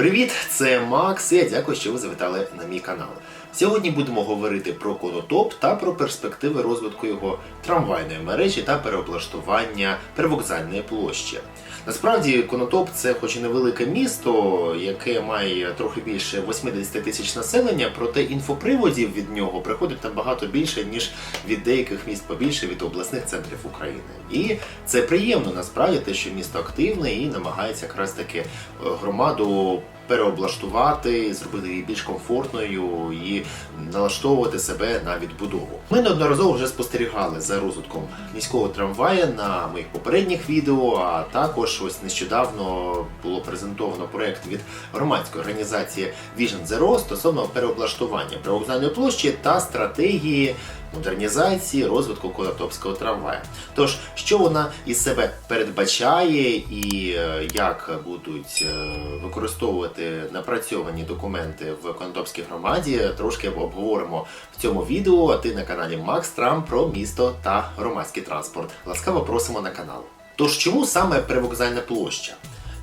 Привіт, це Макс. Я дякую, що ви завітали на мій канал. Сьогодні будемо говорити про конотоп та про перспективи розвитку його трамвайної мережі та переоблаштування привокзальної площі. Насправді, Конотоп це хоч і невелике місто, яке має трохи більше 80 тисяч населення, проте інфоприводів від нього приходить набагато більше, ніж від деяких міст побільше від обласних центрів України. І це приємно насправді те, що місто активне і намагається якраз таки е, громаду переоблаштувати, зробити її більш комфортною і налаштовувати себе на відбудову. Ми неодноразово вже спостерігали за розвитком міського трамвая на моїх попередніх відео, а також ось нещодавно було презентовано проект від громадської організації Vision Zero стосовно переоблаштування привокзальної площі та стратегії модернізації розвитку Конотопського трамвая. Тож, що вона із себе передбачає і е, як будуть е, використовувати напрацьовані документи в Конотопській громаді, трошки обговоримо в цьому відео. А ти на каналі Макс Трам про місто та громадський транспорт. Ласкаво просимо на канал. Тож, чому саме привокзальна площа?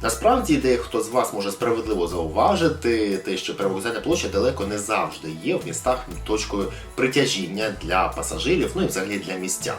Насправді, дехто з вас може справедливо зауважити те, що перевокзальна площа далеко не завжди є в містах точкою притяжіння для пасажирів, ну і взагалі для містян.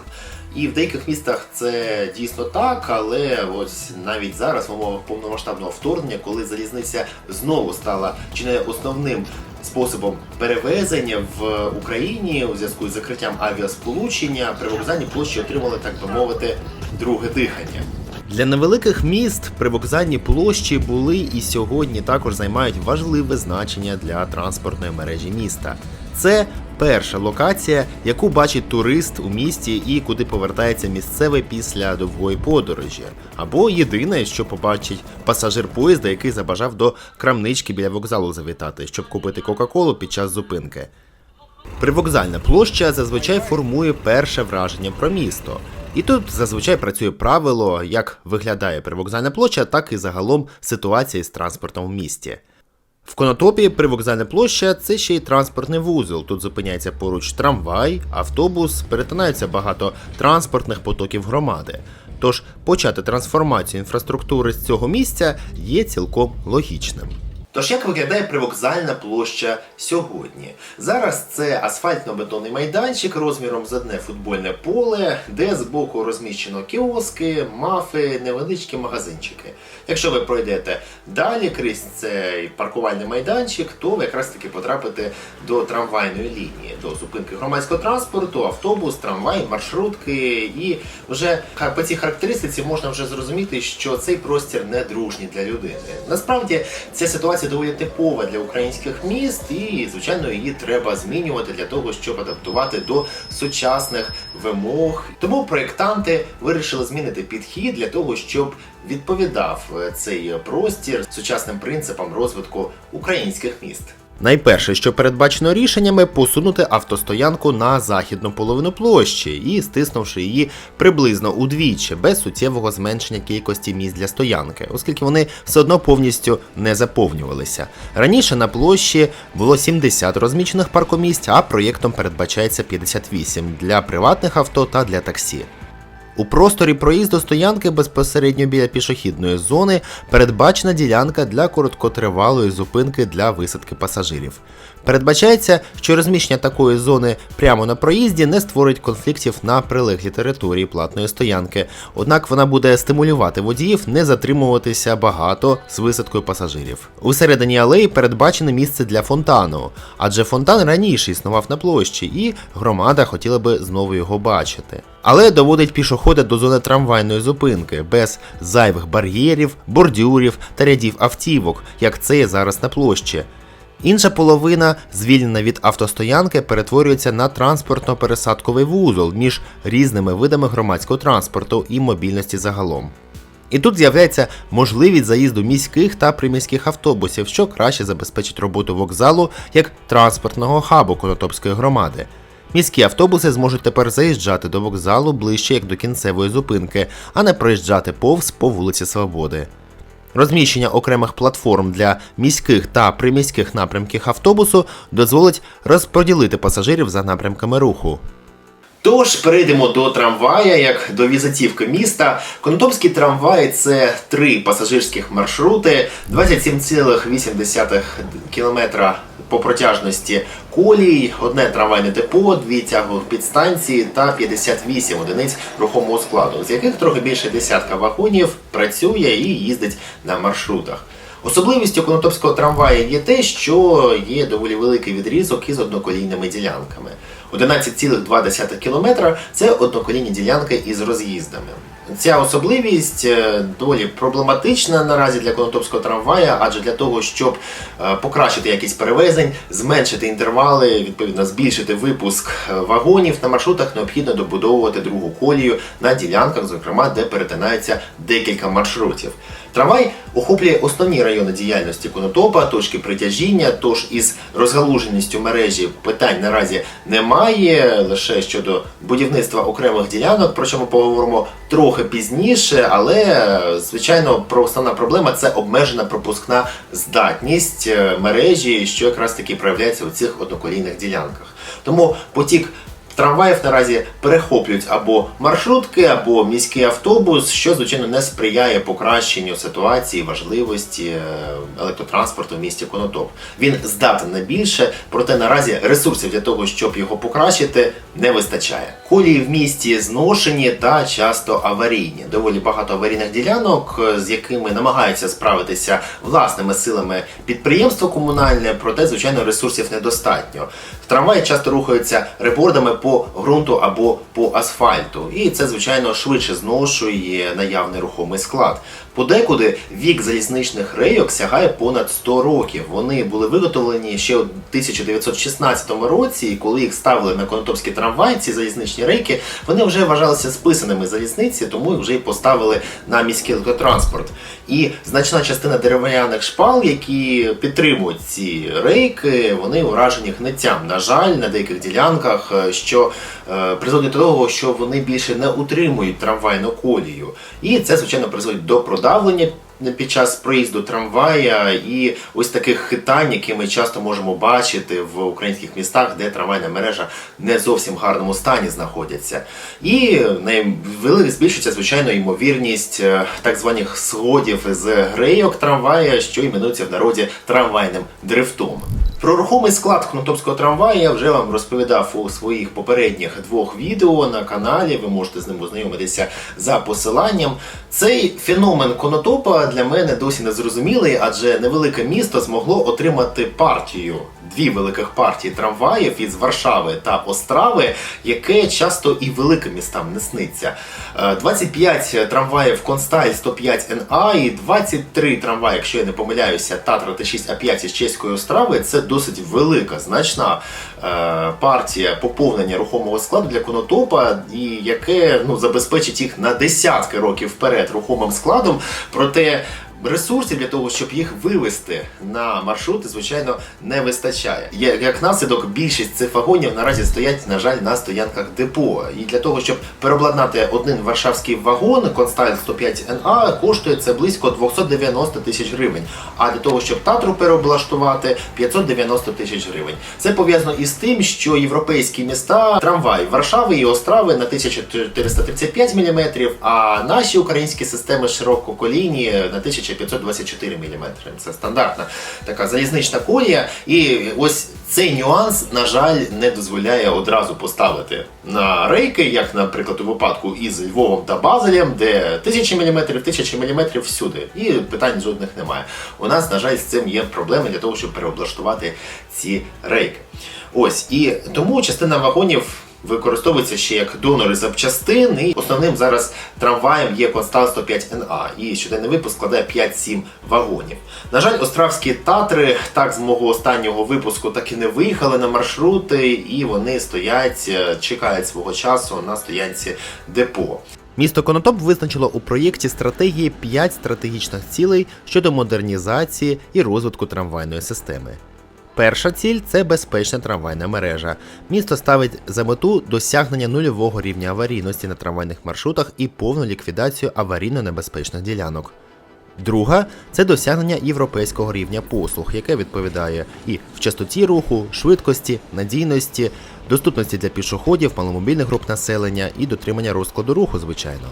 І в деяких містах це дійсно так, але ось навіть зараз в умовах повномасштабного вторгнення, коли залізниця знову стала чи не основним способом перевезення в Україні у зв'язку з закриттям авіасполучення, привокзальні площі отримали, так би мовити, друге дихання. Для невеликих міст привокзальні площі були і сьогодні також займають важливе значення для транспортної мережі міста. Це перша локація, яку бачить турист у місті і куди повертається місцевий після довгої подорожі, або єдине, що побачить пасажир поїзда, який забажав до крамнички біля вокзалу завітати, щоб купити Кока-Колу під час зупинки. Привокзальна площа зазвичай формує перше враження про місто. І тут зазвичай працює правило, як виглядає привокзальна площа, так і загалом ситуація з транспортом в місті. В Конотопі привокзальна площа це ще й транспортний вузол. Тут зупиняється поруч трамвай, автобус, перетинаються багато транспортних потоків громади. Тож почати трансформацію інфраструктури з цього місця є цілком логічним. Тож як виглядає привокзальна площа сьогодні? Зараз це асфальтно-бетонний майданчик розміром з одне футбольне поле, де збоку розміщено кіоски, мафи, невеличкі магазинчики. Якщо ви пройдете далі крізь цей паркувальний майданчик, то ви якраз таки потрапите до трамвайної лінії, до зупинки громадського транспорту, автобус, трамвай, маршрутки. І вже по цій характеристиці можна вже зрозуміти, що цей простір не дружній для людини. Насправді ця ситуація доволі типова для українських міст, і звичайно її треба змінювати для того, щоб адаптувати до сучасних вимог. Тому проєктанти вирішили змінити підхід для того, щоб відповідав е, цей простір сучасним принципам розвитку українських міст. Найперше, що передбачено рішеннями, посунути автостоянку на західну половину площі і стиснувши її приблизно удвічі, без суттєвого зменшення кількості місць для стоянки, оскільки вони все одно повністю не заповнювалися. Раніше на площі було 70 розміщених паркомісць, а проєктом передбачається 58 для приватних авто та для таксі. У просторі проїзду стоянки безпосередньо біля пішохідної зони передбачена ділянка для короткотривалої зупинки для висадки пасажирів. Передбачається, що розміщення такої зони прямо на проїзді не створить конфліктів на прилеглій території платної стоянки, однак вона буде стимулювати водіїв не затримуватися багато з висадкою пасажирів. У середині алеї передбачене місце для фонтану, адже фонтан раніше існував на площі, і громада хотіла би знову його бачити. Але доводить пішохода до зони трамвайної зупинки без зайвих бар'єрів, бордюрів та рядів автівок, як це є зараз на площі. Інша половина, звільнена від автостоянки, перетворюється на транспортно-пересадковий вузол між різними видами громадського транспорту і мобільності загалом. І тут з'являється можливість заїзду міських та приміських автобусів, що краще забезпечить роботу вокзалу як транспортного хабу Конотопської громади. Міські автобуси зможуть тепер заїжджати до вокзалу ближче як до кінцевої зупинки, а не проїжджати повз по вулиці Свободи. Розміщення окремих платформ для міських та приміських напрямків автобусу дозволить розподілити пасажирів за напрямками руху. Тож перейдемо до трамвая, як до візитівки міста. Конотопський трамвай це три пасажирських маршрути, 27,8 кілометра по протяжності колій, одне трамвайне депо, дві тягових підстанції та 58 одиниць рухомого складу, з яких трохи більше десятка вагонів працює і їздить на маршрутах. Особливістю конотопського трамвая є те, що є доволі великий відрізок із одноколійними ділянками. 11,2 км – це одноколійні ділянки із роз'їздами. Ця особливість е, доволі проблематична наразі для конотопського трамвая, адже для того, щоб е, покращити якість перевезень, зменшити інтервали, відповідно збільшити випуск е, вагонів на маршрутах, необхідно добудовувати другу колію на ділянках, зокрема, де перетинаються декілька маршрутів. Трамвай охоплює основні райони діяльності конотопа, точки притяжіння. Тож із розгалуженістю мережі питань наразі немає. Лише щодо будівництва окремих ділянок, про що ми поговоримо трохи пізніше. Але звичайно, про основна проблема це обмежена пропускна здатність е, мережі, що якраз таки проявляється у цих одноколійних ділянках. Тому потік Трамваїв наразі перехоплюють або маршрутки, або міський автобус, що звичайно не сприяє покращенню ситуації важливості е, електротранспорту в місті Конотоп. Він здатен на більше, проте наразі ресурсів для того, щоб його покращити, не вистачає. Колії в місті зношені та часто аварійні. Доволі багато аварійних ділянок, е, з якими намагаються справитися власними силами підприємство комунальне, проте звичайно ресурсів недостатньо. Трамваї часто рухаються ребордами по ґрунту або по асфальту, і це звичайно швидше зношує наявний рухомий склад. Подекуди вік залізничних рейок сягає понад 100 років. Вони були виготовлені ще у 1916 році, і коли їх ставили на конотопські трамваї, ці залізничні рейки, вони вже вважалися списаними залізниці, тому їх вже й поставили на міський електротранспорт. І значна частина дерев'яних шпал, які підтримують ці рейки, вони уражені гниттям. На жаль, на деяких ділянках, е, що е, призводить до того, що вони більше не утримують трамвайну колію. І це, звичайно, призводить до продавлення під час проїзду трамвая і ось таких хитань, які ми часто можемо бачити в українських містах, де трамвайна мережа не зовсім в гарному стані знаходяться. І збільшується, звичайно, ймовірність е, так званих сходів з грейок трамвая, що іменується в народі трамвайним дрифтом. Про рухомий склад Хнутопського трамваю я вже вам розповідав у своїх попередніх двох відео на каналі. Ви можете з ним ознайомитися за посиланням. Цей феномен конотопа для мене досі не зрозумілий, адже невелике місто змогло отримати партію. Дві великих партії трамваїв із Варшави та Острави, яке часто і великим містам не сниться. Е, 25 трамваїв Консталь 105 НА і 23 трамваї, якщо я не помиляюся, Татра Т6А5 із чеської Острави. Це досить велика, значна е, партія поповнення рухомого складу для конотопа, і яке ну, забезпечить їх на десятки років вперед рухомим складом. Проте Ресурсів для того, щоб їх вивести на маршрути, звичайно, не вистачає. Як наслідок, більшість цих вагонів наразі стоять, на жаль, на стоянках депо. І для того, щоб переобладнати один варшавський вагон, Констайл 105 НА, коштує це близько 290 тисяч гривень. А для того, щоб татру переоблаштувати, 590 тисяч гривень. Це пов'язано із тим, що європейські міста трамвай Варшави і Острави на 1435 мм, а наші українські системи ширококолійні на 1524 мм. Це стандартна така залізнична колія. І ось цей нюанс, на жаль, не дозволяє одразу поставити на рейки, як, наприклад, у випадку із Львовом та Базелем, де тисячі міліметрів, тисячі міліметрів всюди. І питань жодних немає. У нас, на жаль, з цим є проблеми для того, щоб переоблаштувати ці рейки. Ось і тому частина вагонів використовується ще як донори запчастин. І основним зараз трамваєм є Констал 105 НА. І щоденний випуск складає 5-7 вагонів. На жаль, островські татри так з мого останнього випуску так і не виїхали на маршрути, і вони стоять, е, чекають свого часу на стоянці депо. Місто Конотоп визначило у проєкті стратегії 5 стратегічних цілей щодо модернізації і розвитку трамвайної системи. Перша ціль це безпечна трамвайна мережа. Місто ставить за мету досягнення нульового рівня аварійності на трамвайних маршрутах і повну ліквідацію аварійно небезпечних ділянок. Друга це досягнення європейського рівня послуг, яке відповідає і в частоті руху, швидкості, надійності, доступності для пішоходів, маломобільних груп населення і дотримання розкладу руху, звичайно.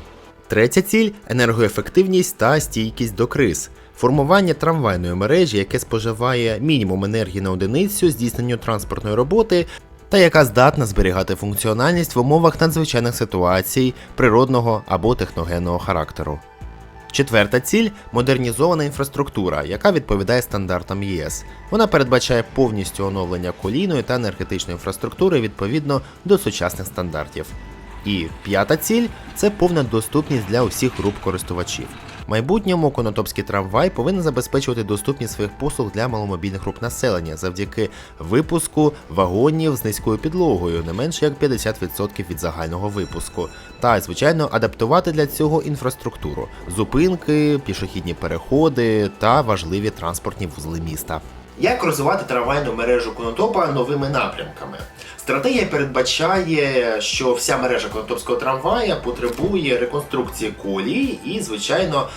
Третя ціль енергоефективність та стійкість до криз. Формування трамвайної мережі, яке споживає мінімум енергії на одиницю здійсненню транспортної роботи, та яка здатна зберігати функціональність в умовах надзвичайних ситуацій природного або техногенного характеру. Четверта ціль модернізована інфраструктура, яка відповідає стандартам ЄС. Вона передбачає повністю оновлення колійної та енергетичної інфраструктури відповідно до сучасних стандартів. І п'ята ціль це повна доступність для усіх груп користувачів. Майбутньому конотопський трамвай повинен забезпечувати доступність своїх послуг для маломобільних груп населення завдяки випуску вагонів з низькою підлогою, не менше як 50% від загального випуску, та звичайно адаптувати для цього інфраструктуру, зупинки, пішохідні переходи та важливі транспортні вузли міста. Як розвивати трамвайну мережу Конотопа новими напрямками? Стратегія передбачає, що вся мережа конотопського трамвая потребує реконструкції колії, і, звичайно,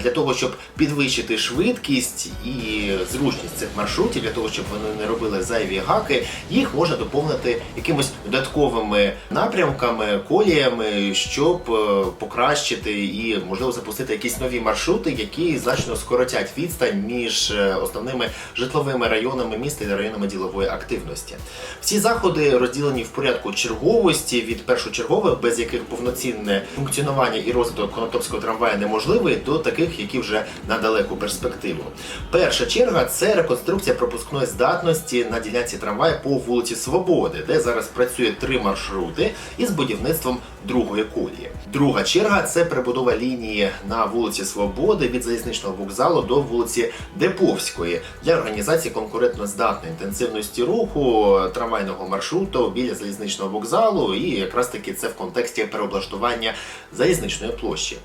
для того, щоб підвищити швидкість і зручність цих маршрутів, для того, щоб вони не робили зайві гаки, їх можна доповнити якимось додатковими напрямками, коліями, щоб е, покращити і можливо запустити якісь нові маршрути, які значно скоротять відстань між е, основними житловими районами міста і районами ділової активності. Всі заходи розділені в порядку черговості від першочергових, без яких повноцінне функціонування і розвиток конотопського трамвая неможливий, до таких, які вже на далеку перспективу. Перша черга це реконструкція пропускної здатності на ділянці трамвая по вулиці Свободи, де зараз працює три маршрути із будівництвом другої колії. Друга черга це перебудова лінії на вулиці Свободи від залізничного вокзалу до вулиці Деповської для організації конкурентно-здатної інтенсивності руху трамвайного маршруту біля залізничного вокзалу, і якраз таки це в контексті переоблаштування залізничної площі.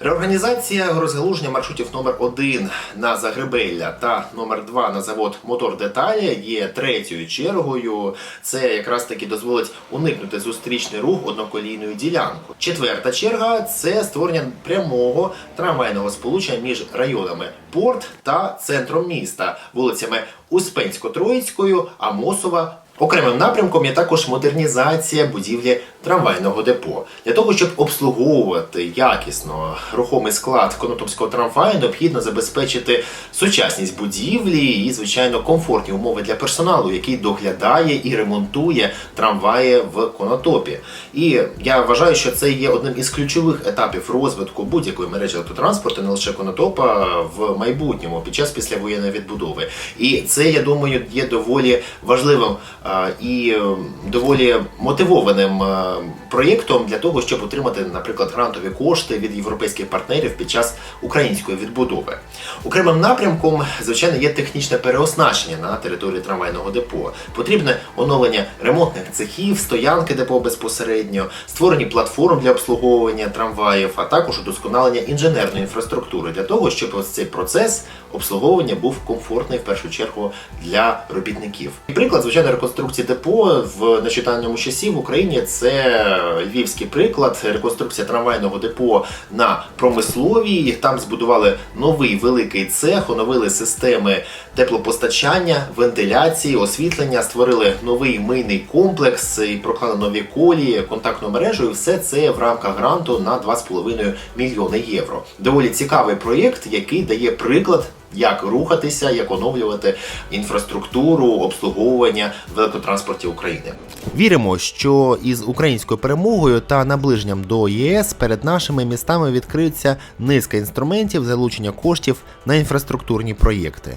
Реорганізація розгалуження маршрутів номер 1 на Загребелля та номер 2 на завод Мотор Деталі є третьою чергою. Це якраз таки дозволить уникнути зустрічний рух одноколійною ділянкою. Четверта черга це створення прямого трамвайного сполучення між районами Порт та центром міста, вулицями Успенсько-Троїцькою, Амосова. Окремим напрямком є також модернізація будівлі трамвайного депо. Для того, щоб обслуговувати якісно рухомий склад конотопського трамваю, необхідно забезпечити сучасність будівлі і, звичайно, комфортні умови для персоналу, який доглядає і ремонтує трамваї в конотопі. І я вважаю, що це є одним із ключових етапів розвитку будь-якої мережі автотранспорту, не лише конотопа в майбутньому під час післявоєнної відбудови. І це, я думаю, є доволі важливим а, і е, доволі мотивованим е, проєктом для того, щоб отримати, наприклад, грантові кошти від європейських партнерів під час української відбудови. Окремим напрямком, звичайно, є технічне переоснащення на території трамвайного депо. Потрібне оновлення ремонтних цехів, стоянки депо безпосередньо, створені платформ для обслуговування трамваїв, а також удосконалення інженерної інфраструктури для того, щоб ось цей процес обслуговування був комфортний в першу чергу для робітників. Приклад, звичайно, реконструкції депо в нечитаному часі в Україні це львівський приклад. Реконструкція трамвайного депо на промисловій. Там збудували новий великий цех, оновили системи теплопостачання, вентиляції, освітлення, створили новий мийний комплекс і проклали нові колії, контактну мережу. І все це в рамках гранту на 2,5 мільйони євро. Доволі цікавий проєкт, який дає приклад. Як рухатися, як оновлювати інфраструктуру обслуговування в України? Віримо, що із українською перемогою та наближенням до ЄС перед нашими містами відкриється низка інструментів залучення коштів на інфраструктурні проєкти.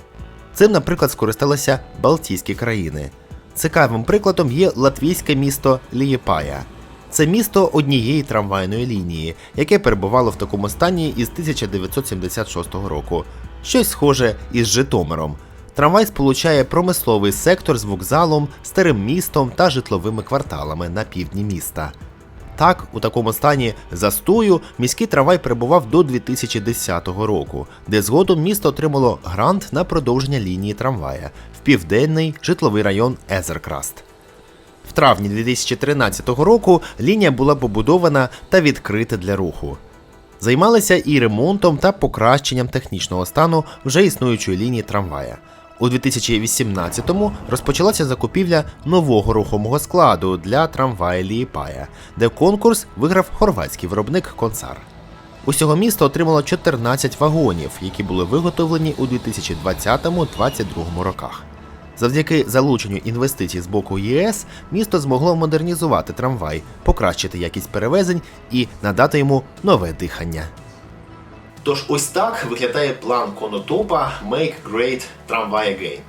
Цим, наприклад, скористалися Балтійські країни. Цікавим прикладом є латвійське місто Лієпая. Це місто однієї трамвайної лінії, яке перебувало в такому стані із 1976 року. Щось схоже із Житомиром. Трамвай сполучає промисловий сектор з вокзалом, старим містом та житловими кварталами на півдні міста. Так, у такому стані застою міський трамвай перебував до 2010 року, де згодом місто отримало грант на продовження лінії трамвая в південний житловий район Езеркраст. В травні 2013 року лінія була побудована та відкрита для руху. Займалися і ремонтом та покращенням технічного стану вже існуючої лінії трамвая. У 2018-му розпочалася закупівля нового рухомого складу для трамвая Лієпая, де конкурс виграв хорватський виробник Консар. Усього місто отримало 14 вагонів, які були виготовлені у 2020-2022 роках. Завдяки залученню інвестицій з боку ЄС місто змогло модернізувати трамвай, покращити якість перевезень і надати йому нове дихання. Тож ось так виглядає план конотопа Make Great Tramway Again.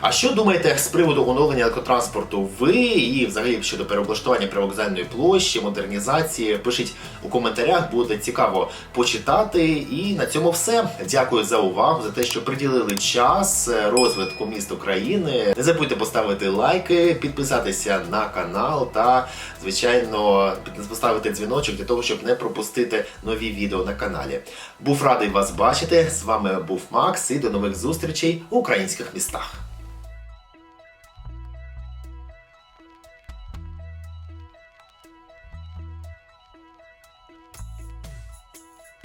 А що думаєте з приводу оновлення електротранспорту ви і взагалі щодо переоблаштування привокзальної площі, модернізації? Пишіть у коментарях, буде цікаво почитати. І на цьому все. Дякую за увагу, за те, що приділили час розвитку міст України. Не забудьте поставити лайки, підписатися на канал та, звичайно, поставити дзвіночок для того, щоб не пропустити нові відео на каналі. Був радий вас бачити. З вами був Макс і до нових зустрічей у українських містах.